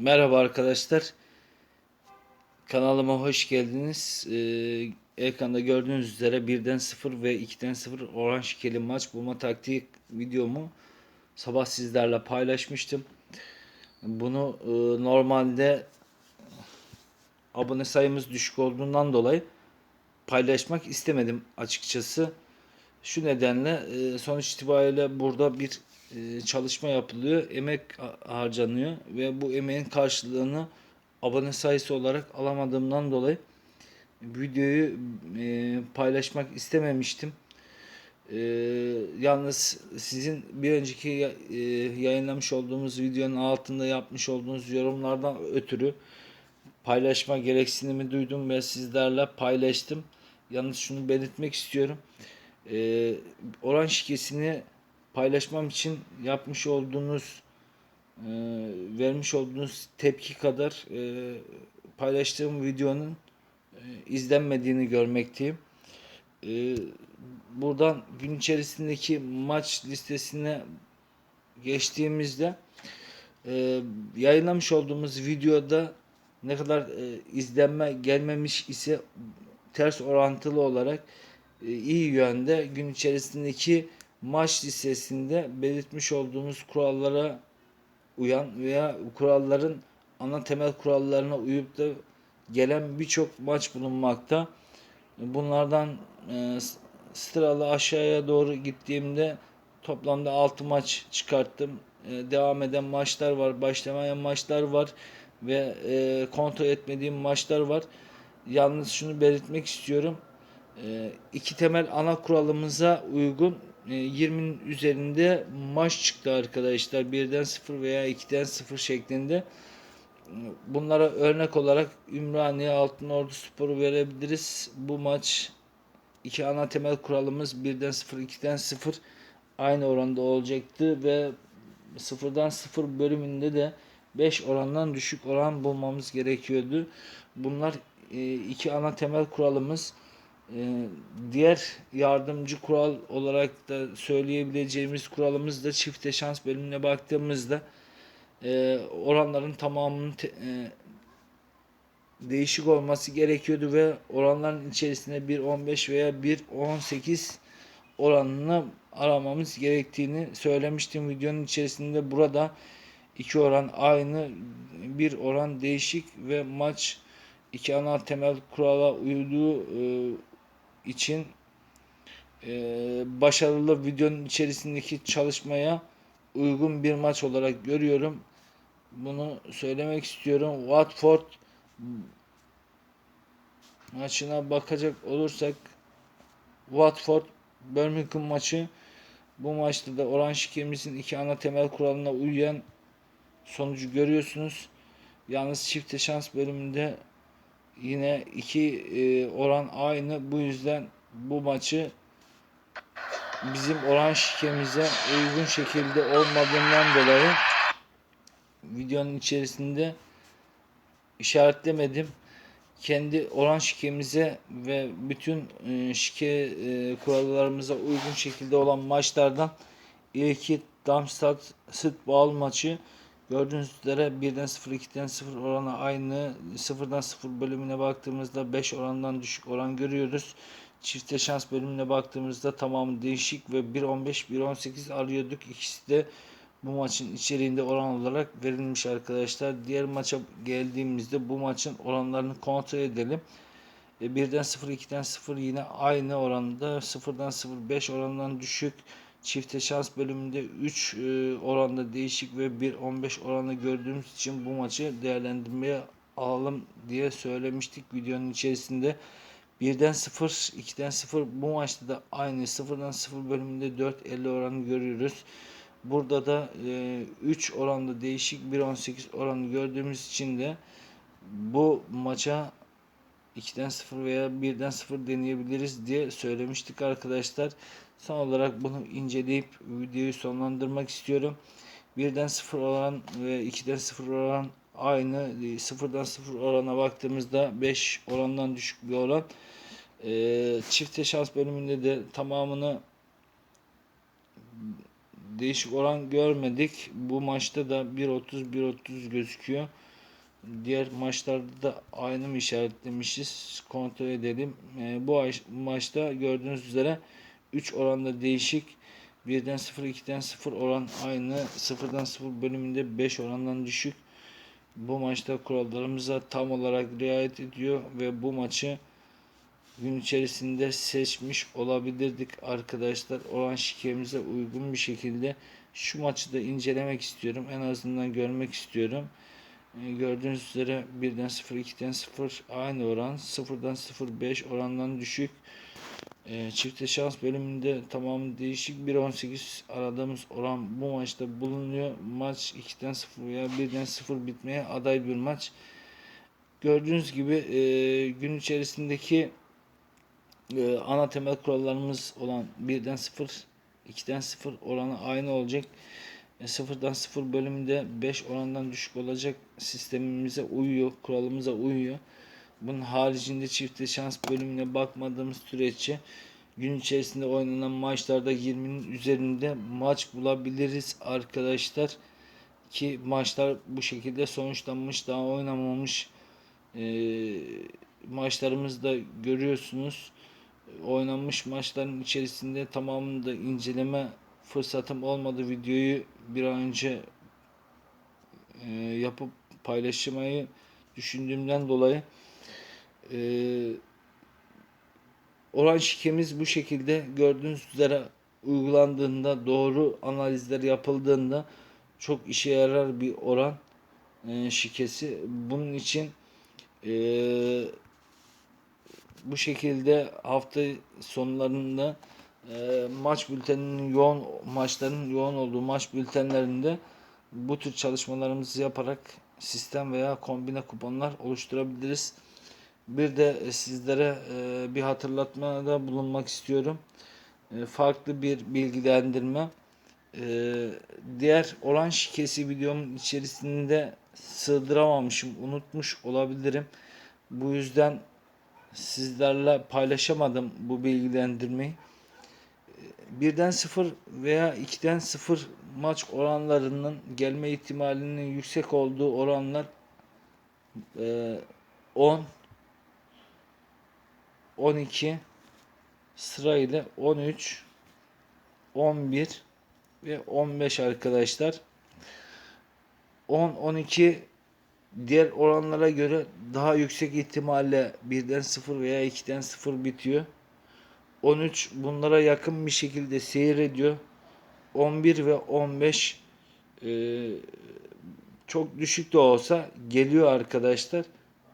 Merhaba arkadaşlar. Kanalıma hoş geldiniz. Ee, ekranda gördüğünüz üzere 1'den 0 ve 2'den 0 oran şikeli maç bulma taktiği videomu sabah sizlerle paylaşmıştım. Bunu e, normalde abone sayımız düşük olduğundan dolayı paylaşmak istemedim açıkçası. Şu nedenle e, sonuç itibariyle burada bir çalışma yapılıyor, emek ha- harcanıyor ve bu emeğin karşılığını abone sayısı olarak alamadığımdan dolayı videoyu e, paylaşmak istememiştim. E, yalnız sizin bir önceki ya- e, yayınlamış olduğumuz videonun altında yapmış olduğunuz yorumlardan ötürü paylaşma gereksinimi duydum ve sizlerle paylaştım. Yalnız şunu belirtmek istiyorum. Ee, oran şikesini paylaşmam için yapmış olduğunuz e, vermiş olduğunuz tepki kadar e, paylaştığım videonun e, izlenmediğini görmekteyim. E, buradan gün içerisindeki maç listesine geçtiğimizde e, yayınlamış olduğumuz videoda ne kadar e, izlenme gelmemiş ise ters orantılı olarak e, iyi yönde gün içerisindeki maç listesinde belirtmiş olduğumuz kurallara uyan veya kuralların ana temel kurallarına uyup da gelen birçok maç bulunmakta. Bunlardan e, sıralı aşağıya doğru gittiğimde toplamda 6 maç çıkarttım. E, devam eden maçlar var, başlamayan maçlar var ve e, kontrol etmediğim maçlar var. Yalnız şunu belirtmek istiyorum. E, iki temel ana kuralımıza uygun 20'nin üzerinde maç çıktı arkadaşlar. 1'den 0 veya 2'den 0 şeklinde. Bunlara örnek olarak Ümraniye Altınordu Spor'u verebiliriz. Bu maç iki ana temel kuralımız 1'den 0, 2'den 0 aynı oranda olacaktı ve 0'dan 0 bölümünde de 5 orandan düşük oran bulmamız gerekiyordu. Bunlar e, iki ana temel kuralımız. E, diğer yardımcı kural olarak da söyleyebileceğimiz kuralımız da çifte şans bölümüne baktığımızda e, oranların tamamının e, değişik olması gerekiyordu ve oranların içerisinde 1.15 veya 1.18 oranını aramamız gerektiğini söylemiştim videonun içerisinde. Burada iki oran aynı, bir oran değişik ve maç iki ana temel kurala uyduğu e, için e, başarılı videonun içerisindeki çalışmaya uygun bir maç olarak görüyorum. Bunu söylemek istiyorum. Watford maçına bakacak olursak Watford Birmingham maçı bu maçta da oran şikemizin iki ana temel kuralına uyan sonucu görüyorsunuz. Yalnız çifte şans bölümünde yine iki e, oran aynı. Bu yüzden bu maçı bizim oran şikemize uygun şekilde olmadığından dolayı videonun içerisinde işaretlemedim. Kendi oran şikemize ve bütün e, şike e, kurallarımıza uygun şekilde olan maçlardan ilki Darmstadt Spal maçı gördüğünüz üzere 1'den 0 2'den 0 orana aynı 0'dan 0 bölümüne baktığımızda 5 orandan düşük oran görüyoruz. Çifte şans bölümüne baktığımızda tamamı değişik ve 1.15 1.18 arıyorduk. İkisi de bu maçın içeriğinde oran olarak verilmiş arkadaşlar. Diğer maça geldiğimizde bu maçın oranlarını kontrol edelim. E, 1'den 0, 2'den 0 yine aynı oranda. 0'dan 0, 5 orandan düşük. Çifte şans bölümünde 3 e, oranda değişik ve 1.15 oranı gördüğümüz için bu maçı değerlendirmeye alalım diye söylemiştik videonun içerisinde. 1'den 0, 2'den 0 bu maçta da aynı 0'dan 0 bölümünde 4.50 oranı görüyoruz. Burada da e, 3 oranda değişik 1.18 oranı gördüğümüz için de bu maça 2'den 0 veya 1'den 0 deneyebiliriz diye söylemiştik arkadaşlar. Son olarak bunu inceleyip videoyu sonlandırmak istiyorum. 1'den 0 oran ve 2'den 0 oran aynı. 0'dan 0 orana baktığımızda 5 orandan düşük bir oran. E, çifte şans bölümünde de tamamını değişik oran görmedik. Bu maçta da 1.30 1.30 gözüküyor. Diğer maçlarda da aynı mı işaretlemişiz? Kontrol edelim. E, bu ay- maçta gördüğünüz üzere 3 oranda değişik. 1'den 0, 2'den 0 oran aynı. 0'dan 0 bölümünde 5 orandan düşük. Bu maçta kurallarımıza tam olarak riayet ediyor ve bu maçı gün içerisinde seçmiş olabilirdik arkadaşlar. Oran şikemize uygun bir şekilde şu maçı da incelemek istiyorum. En azından görmek istiyorum. Ee, Gördüğünüz üzere 1'den 0, 2'den 0 aynı oran. 0'dan 0, 5 orandan düşük. Ee, çifte şans bölümünde tamamı değişik 1.18 aradığımız oran bu maçta bulunuyor. Maç 2'den 0 veya 1'den 0 bitmeye aday bir maç. Gördüğünüz gibi e, gün içerisindeki e, ana temel kurallarımız olan 1'den 0, 2'den 0 oranı aynı olacak. E, 0'dan 0 bölümünde 5 orandan düşük olacak sistemimize uyuyor, kuralımıza uyuyor. Bunun haricinde çifte şans bölümüne bakmadığımız sürece gün içerisinde oynanan maçlarda 20'nin üzerinde maç bulabiliriz arkadaşlar. Ki maçlar bu şekilde sonuçlanmış, daha oynamamış e, maçlarımızda görüyorsunuz. Oynanmış maçların içerisinde tamamını da inceleme fırsatım olmadı. Videoyu bir an önce e, yapıp paylaşmayı düşündüğümden dolayı e, oran şikemiz bu şekilde gördüğünüz üzere uygulandığında doğru analizler yapıldığında çok işe yarar bir oran e, şikesi. Bunun için e, bu şekilde hafta sonlarında e, maç bülteninin yoğun maçların yoğun olduğu maç bültenlerinde bu tür çalışmalarımızı yaparak sistem veya kombine kuponlar oluşturabiliriz. Bir de sizlere e, bir hatırlatmada bulunmak istiyorum. E, farklı bir bilgilendirme. E, diğer oran şikesi videomun içerisinde sığdıramamışım, unutmuş olabilirim. Bu yüzden sizlerle paylaşamadım bu bilgilendirmeyi. Birden 0 veya 2'den 0 maç oranlarının gelme ihtimalinin yüksek olduğu oranlar e, 10 12 sırayla 13 11 ve 15 arkadaşlar. 10 12 diğer oranlara göre daha yüksek ihtimalle 1'den 0 veya 2'den 0 bitiyor. 13 bunlara yakın bir şekilde seyir ediyor. 11 ve 15 e, çok düşük de olsa geliyor arkadaşlar.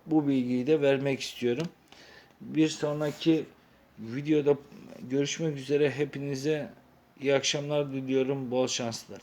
Bu bilgiyi de vermek istiyorum. Bir sonraki videoda görüşmek üzere. Hepinize iyi akşamlar diliyorum. Bol şanslar.